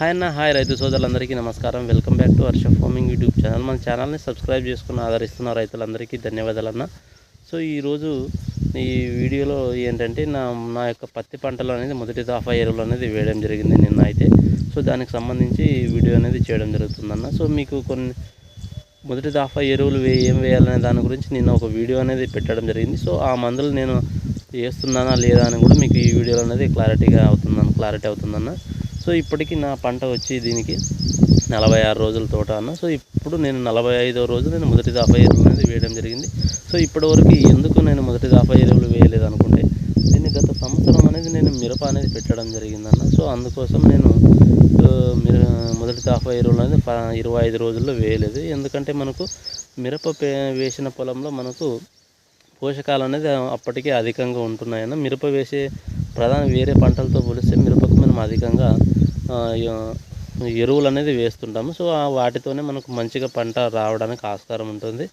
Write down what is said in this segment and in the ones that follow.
Hi అన్న hi రైతు సోదరులందరికీ నమస్కారం. Welcome back to Varsha farming YouTube channel మన ఛానల్ని సబ్స్క్రైబ్ చేసుకుని ఆదరిస్తున్న రైతులందరికీ ధన్యవాదాలు అన్న. సో ఈరోజు ఈ వీడియోలో ఏంటంటే నా నా యొక్క పత్తి పంటలో అనేది మొదటి దాఫా ఎరువులు అనేది వేయడం జరిగింది నిన్న అయితే. సో దానికి సంబంధించి వీడియో అనేది చేయడం జరుగుతుందన్న సో మీకు కొన్ని మొదటి దాఫా ఎరువులు వే ఏం వేయాలనే దాని గురించి నిన్న ఒక వీడియో అనేది పెట్టడం జరిగింది. సో ఆ మందులు నేను వేస్తున్నానా లేదా అని కూడా మీకు ఈ వీడియోలో అనేది క్లారిటీగా అవుతుందన్న క్లారిటీ అవుతుందన్న. సో ఇప్పటికి నా పంట వచ్చి దీనికి నలభై ఆరు రోజుల తోట అన్న. సో ఇప్పుడు నేను నలభై ఐదో రోజు నేను మొదటి దాఫా ఎరువులు అనేది వేయడం జరిగింది. సో ఇప్పటివరకు ఎందుకు నేను మొదటి దాఫా ఎరువులు వేయలేదు అనుకుంటే దీన్ని గత సంవత్సరం అనేది నేను మిరప అనేది పెట్టడం జరిగిందన్న. సో అందుకోసం నేను మిర మొదటి దాఫా ఎరువులు అనేది ఇరవై ఐదు రోజుల్లో వేయలేదు. ఎందుకంటే మనకు మిరప పే- వేసిన పొలంలో మనకు పోషకాలు అనేది అప్పటికే అధికంగా ఉంటున్నాయన్న. మిరప వేసే ప్రధాన వేరే పంటలతో పోలిస్తే మిరపకు మనం అధికంగా ఎరువులు అనేది వేస్తుంటాము. సో ఆ వాటితోనే మనకు మంచిగా పంట రావడానికి ఆస్కారం ఉంటుంది.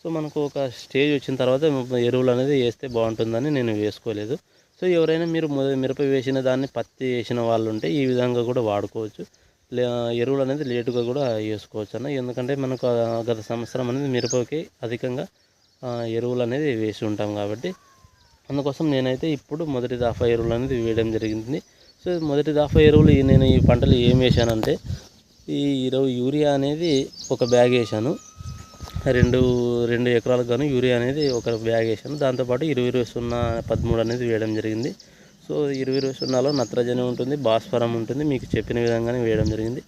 సో మనకు ఒక స్టేజ్ వచ్చిన తర్వాత ఎరువులు అనేది వేస్తే బాగుంటుందని నేను వేసుకోలేదు. సో ఎవరైనా మీరు మిరప వేసిన దాన్ని పత్తి వేసిన వాళ్ళు ఉంటే ఈ విధంగా కూడా వాడుకోవచ్చు. లే ఎరువులు అనేది లేటుగా కూడా వేసుకోవచ్చు అన్న. ఎందుకంటే మనకు గత సంవత్సరం అనేది మిరపకి అధికంగా ఎరువులు అనేది వేసి ఉంటాం కాబట్టి అందుకోసం నేనైతే ఇప్పుడు మొదటి దాఫా ఎరువులు అనేది వేయడం జరిగింది. సో మొదటి దాఫా ఎరువులు నేను ఈ పంటలు ఏం వేసానంటే ఈ ఇరవై యూరియా అనేది ఒక బ్యాగ్ వేసాను రెండు రెండు ఎకరాలకు గాను యూరియా అనేది ఒక బ్యాగ్ వేసాను దాంతోపాటు ఇరవై ఇరవై సున్నా పదమూడు అనేది వేయడం జరిగింది. సో ఇరవై ఇరవై సున్నాలో నత్రజని ఉంటుంది భాస్వరం ఉంటుంది మీకు చెప్పిన విధంగానే వేయడం జరిగింది.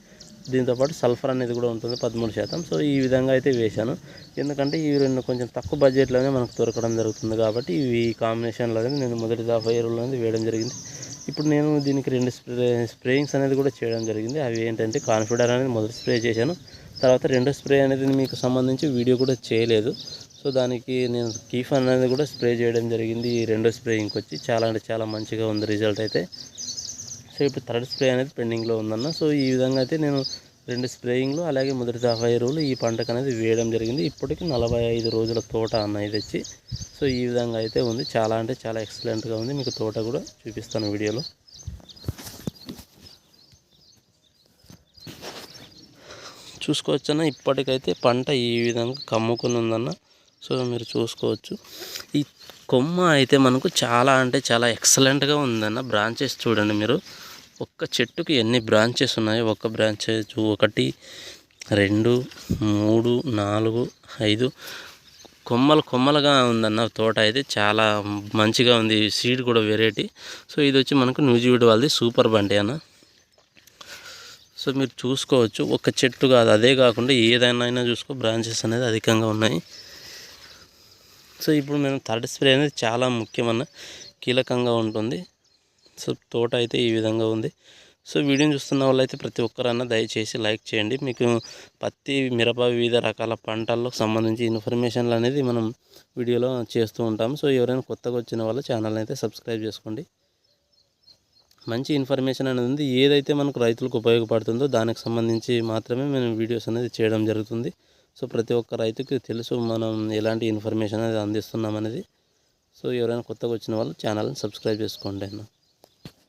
దీంతోపాటు సల్ఫర్ అనేది కూడా ఉంటుంది పదమూడు శాతం. సో ఈ విధంగా అయితే వేశాను. ఎందుకంటే ఈ రెండు కొంచెం తక్కువ బడ్జెట్లోనే మనకు దొరకడం జరుగుతుంది కాబట్టి ఇవి ఈ కాంబినేషన్లో అనేది నేను మొదటి దాఫా ఎరువులు అనేది వేయడం జరిగింది. ఇప్పుడు నేను దీనికి రెండు స్ప్రే స్ప్రేయింగ్స్ అనేది కూడా చేయడం జరిగింది. అవి ఏంటంటే కాన్ఫిడర్ అనేది మొదటి స్ప్రే చేశాను. తర్వాత రెండో స్ప్రే అనేది మీకు సంబంధించి వీడియో కూడా చేయలేదు. సో దానికి నేను కీఫన్ అనేది కూడా స్ప్రే చేయడం జరిగింది. ఈ రెండో స్ప్రేయింగ్కి వచ్చి చాలా అంటే చాలా మంచిగా ఉంది రిజల్ట్ అయితే. సో ఇప్పుడు థర్డ్ స్ప్రే అనేది పెండింగ్లో ఉందన్న. సో ఈ విధంగా అయితే నేను రెండు స్ప్రేయింగ్లు అలాగే మొదటి దాఫా ఎరువులు ఈ పంటకు అనేది వేయడం జరిగింది. ఇప్పటికి నలభై ఐదు రోజుల తోట అన్న ఇది వచ్చి సో ఈ విధంగా అయితే ఉంది. చాలా అంటే చాలా ఎక్సలెంట్గా ఉంది. మీకు తోట కూడా చూపిస్తాను వీడియోలో. చూసుకోవచ్చన్న. ఇప్పటికైతే పంట ఈ విధంగా కమ్ముకుని ఉందన్న. సో మీరు చూసుకోవచ్చు. ఈ కొమ్మ అయితే మనకు చాలా అంటే చాలా ఎక్సలెంట్గా ఉందన్న. బ్రాంచెస్ చూడండి మీరు. ఒక్క చెట్టుకి ఎన్ని బ్రాంచెస్ ఉన్నాయో ఒక్క బ్రాంచెస్ ఒకటి రెండు మూడు నాలుగు ఐదు. కొమ్మలు కొమ్మలుగా ఉందన్న తోట అయితే చాలా మంచిగా ఉంది. సీడ్ కూడా వెరైటీ. సో ఇది వచ్చి మనకు న్యూజివీడ్ వాళ్ళది సూపర్ బండి అన్న. సో మీరు చూసుకోవచ్చు. ఒక చెట్టు కాదు అదే కాకుండా ఏదైనా అయినా చూసుకో బ్రాంచెస్ అనేది అధికంగా ఉన్నాయి. సో ఇప్పుడు మేము థర్డ్ స్ప్రే అనేది చాలా ముఖ్యమన్న కీలకంగా ఉంటుంది. సో తోట అయితే ఈ విధంగా ఉంది. సో వీడియోని చూస్తున్న వాళ్ళైతే ప్రతి ఒక్కరన్నా దయచేసి లైక్ చేయండి. మీకు పత్తి మిరప వివిధ రకాల పంటలకు సంబంధించి ఇన్ఫర్మేషన్లు అనేది మనం వీడియోలో చేస్తూ ఉంటాం. సో ఎవరైనా కొత్తగా వచ్చిన వాళ్ళు ఛానల్ అయితే సబ్స్క్రైబ్ చేసుకోండి. మంచి ఇన్ఫర్మేషన్ అనేది ఉంది ఏదైతే మనకు రైతులకు ఉపయోగపడుతుందో దానికి సంబంధించి మాత్రమే మేము వీడియోస్ అనేది చేయడం జరుగుతుంది. సో ప్రతి ఒక్క రైతుకి తెలుసు మనం ఎలాంటి ఇన్ఫర్మేషన్ అనేది అందిస్తున్నాం అనేది. సో ఎవరైనా కొత్తగా వచ్చిన వాళ్ళు ఛానల్ని సబ్స్క్రైబ్ చేసుకోండి అన్న.